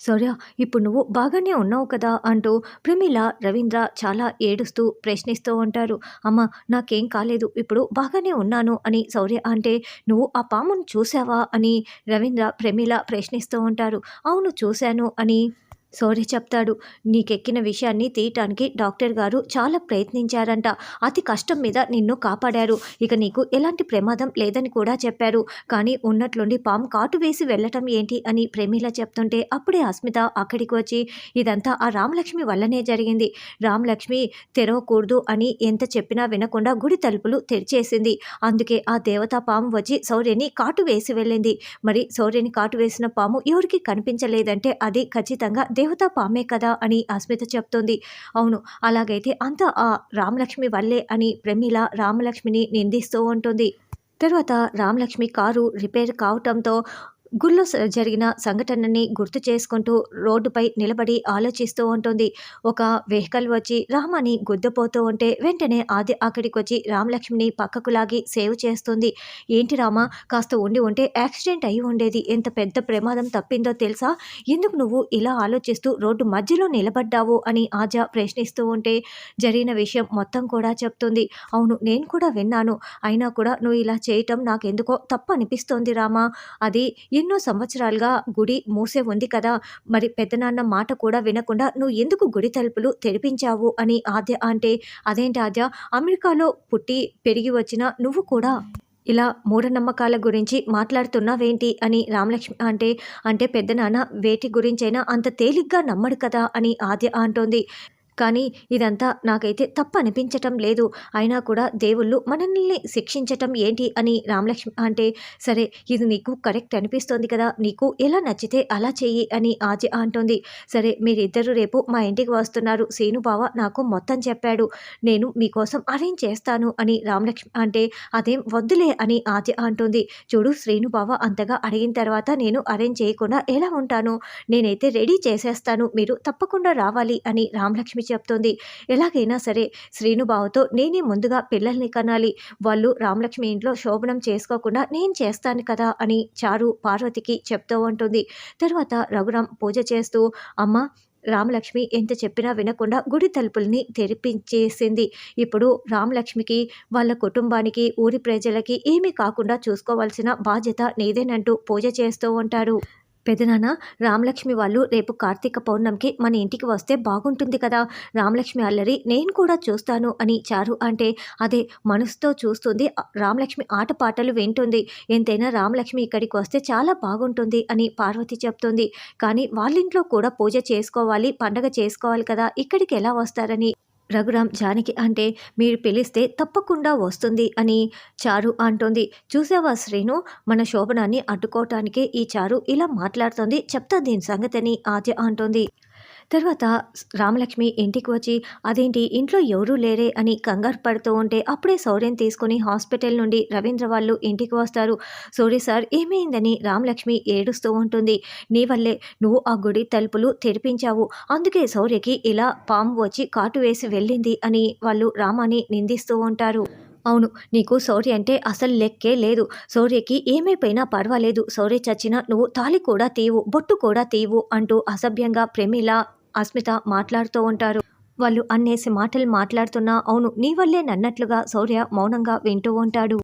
శౌర్య ఇప్పుడు నువ్వు బాగానే ఉన్నావు కదా అంటూ ప్రమీల రవీంద్ర చాలా ఏడుస్తూ ప్రశ్నిస్తూ ఉంటారు. అమ్మ నాకేం కాలేదు ఇప్పుడు బాగానే ఉన్నాను అని శౌర్య అంటే నువ్వు ఆ పామును చూసావా అని రవీంద్ర ప్రమీల ప్రశ్నిస్తూ ఉంటారు. అవును చూశాను అని సోరి చెప్తాడు. నీకెక్కిన విషయాన్ని తీయటానికి డాక్టర్ గారు చాలా ప్రయత్నించారంట. అతి కష్టం మీద నిన్ను కాపాడారు. ఇక నీకు ఎలాంటి ప్రమాదం లేదని కూడా చెప్పారు. కానీ ఉన్నట్లుండి పాము కాటు వేసి వెళ్ళటం ఏంటి అని ప్రేమిలా చెప్తుంటే అప్పుడే అస్మిత అక్కడికి వచ్చి ఇదంతా ఆ రామలక్ష్మి వల్లనే జరిగింది. రామలక్ష్మి తెరవకూడదు అని ఎంత చెప్పినా వినకుండా గుడి తలుపులు తెరిచేసింది. అందుకే ఆ దేవతా పాము వచ్చి సౌర్యని కాటు వేసి వెళ్ళింది. మరి సౌర్యని కాటు వేసిన పాము ఎవరికి కనిపించలేదంటే అది ఖచ్చితంగా దేవతా పామే కదా అని అస్మిత చెప్తుంది. అవును అలాగైతే అంతా ఆ రామలక్ష్మి వల్లే అని ప్రమీల రామలక్ష్మిని నిందిస్తూ ఉంటుంది. తర్వాత రామలక్ష్మి కారు రిపేర్ కావటంతో గుళ్ళో జరిగిన సంఘటనని గుర్తు చేసుకుంటూ రోడ్డుపై నిలబడి ఆలోచిస్తూ ఉంటుంది. ఒక వెహికల్ వచ్చి రామని గుద్దపోతూ ఉంటే వెంటనే ఆది అక్కడికి వచ్చి రామలక్ష్మిని పక్కకు లాగి సేవ్ చేస్తుంది. ఏంటి రామ కాస్త ఉండి ఉంటే యాక్సిడెంట్ అయి ఉండేది. ఎంత పెద్ద ప్రమాదం తప్పిందో తెలుసా? ఎందుకు నువ్వు ఇలా ఆలోచిస్తూ రోడ్డు మధ్యలో నిలబడ్డావు అని ఆజా ప్రశ్నిస్తూ ఉంటే జరిగిన విషయం మొత్తం కూడా చెప్తుంది. అవును నేను కూడా విన్నాను. అయినా కూడా నువ్వు ఇలా చేయటం నాకెందుకో తప్పు అనిపిస్తోంది రామా. అది ఎన్నో సంవత్సరాలుగా గుడి మూసే ఉంది కదా. మరి పెద్దనాన్న మాట కూడా వినకుండా నువ్వు ఎందుకు గుడి తలుపులు తెరిపించావు అని ఆద్య అంటే అదేంటి ఆద్య? అమెరికాలో పుట్టి పెరిగి వచ్చిన నువ్వు కూడా ఇలా మూఢనమ్మకాల గురించి మాట్లాడుతున్నావేంటి? అని రామలక్ష్మి అంటే అంటే పెద్దనాన్న వేటి గురించైనా అంత తేలిగ్గా నమ్మడు కదా అని ఆద్య అంటోంది. కానీ ఇదంతా నాకైతే తప్పు అనిపించటం లేదు. అయినా కూడా దేవుళ్ళు మనల్ని శిక్షించటం ఏంటి అని రామలక్ష్మి అంటే సరే ఇది నీకు కరెక్ట్ అనిపిస్తోంది కదా నీకు ఎలా నచ్చితే అలా చెయ్యి అని ఆజ అంటోంది. సరే మీరిద్దరూ రేపు మా ఇంటికి వస్తున్నారు. సీను బావ నాకు మొత్తం చెప్పాడు. నేను మీకోసం అరేంజ్ చేస్తాను అని రామలక్ష్మి అంటే అదేం వద్దులే అని ఆజ అంటుంది. చూడు శ్రీనుబావ అంతగా అడిగిన తర్వాత నేను అరేంజ్ చేయకుండా ఎలా ఉంటాను? నేనైతే రెడీ చేసేస్తాను. మీరు తప్పకుండా రావాలి అని రామలక్ష్మి చెప్తోంది. ఎలాగైనా సరే శ్రీనుబావతో నేనే ముందుగా పిల్లల్ని కనాలి. వాళ్ళు రామలక్ష్మి ఇంట్లో శోభనం చేసుకోకుండా నేను చేస్తాను కదా అని చారు పార్వతికి చెప్తూ ఉంటుంది. తర్వాత రఘురాం పూజ చేస్తూ అమ్మ రామలక్ష్మి ఎంత చెప్పినా వినకుండా గుడి తలుపుల్ని తెరిపించేసింది. ఇప్పుడు రామలక్ష్మికి వాళ్ళ కుటుంబానికి ఊరి ప్రజలకి ఏమీ కాకుండా చూసుకోవాల్సిన బాధ్యత నీదేనంటూ పూజ చేస్తూ ఉంటారు పెదనాన్న రామలక్ష్మి వాళ్ళు రేపు కార్తీక పౌర్ణమికి మన ఇంటికి వస్తే బాగుంటుంది కదా. రామలక్ష్మి అల్లరి నేను కూడా చూస్తాను అని చారు అంటే అదే మనసుతో చూస్తుంది. రామలక్ష్మి ఆటపాటలు వింటుంది. ఎంతైనా రామలక్ష్మి ఇక్కడికి వస్తే చాలా బాగుంటుంది అని పార్వతి చెప్తుంది. కానీ వాళ్ళింట్లో కూడా పూజ చేసుకోవాలి పండగ చేసుకోవాలి కదా. ఇక్కడికి ఎలా వస్తారని రఘురామ్ జానకి అంటే మీరు పిలిస్తే తప్పకుండా వస్తుంది అని చారు అంటోంది. చూసావా శ్రీను? మన శోభనాన్ని అడ్డుకోవటానికే ఈ చారు ఇలా మాట్లాడుతోంది. చెప్తా దీని సంగతిని ఆద్య అంటోంది. తర్వాత రామలక్ష్మి ఇంటికి వచ్చి అదేంటి ఇంట్లో ఎవరూ లేరే అని కంగారు పడుతూ ఉంటే అప్పుడే సౌర్యం తీసుకుని హాస్పిటల్ నుండి రవీంద్ర వాళ్ళు ఇంటికి వస్తారు. సూర్య సార్ ఏమైందని? రామలక్ష్మి ఏడుస్తూ ఉంటుంది. నీ వల్లే నువ్వు ఆ గుడి తలుపులు తెరిపించావు. అందుకే సౌర్యకి ఇలా పాము వచ్చి కాటు వేసి వెళ్ళింది అని వాళ్ళు రామాని నిందిస్తూ ఉంటారు. అవును నీకు సౌర్య అంటే అసలు లెక్కే లేదు. సౌర్యకి ఏమైపోయినా పర్వాలేదు. సౌర్య చచ్చినా నువ్వు తాలి కూడా తీవు బొట్టు కూడా తీవు అంటూ అసభ్యంగా ప్రేమిల అస్మిత మాట్లాడుతూ ఉంటారు. వాళ్ళు అన్నేసి మాటలు మాట్లాడుతున్నా అవును నీ వల్లే నన్నట్లుగా శౌర్య మౌనంగా వింటూ ఉంటాడు.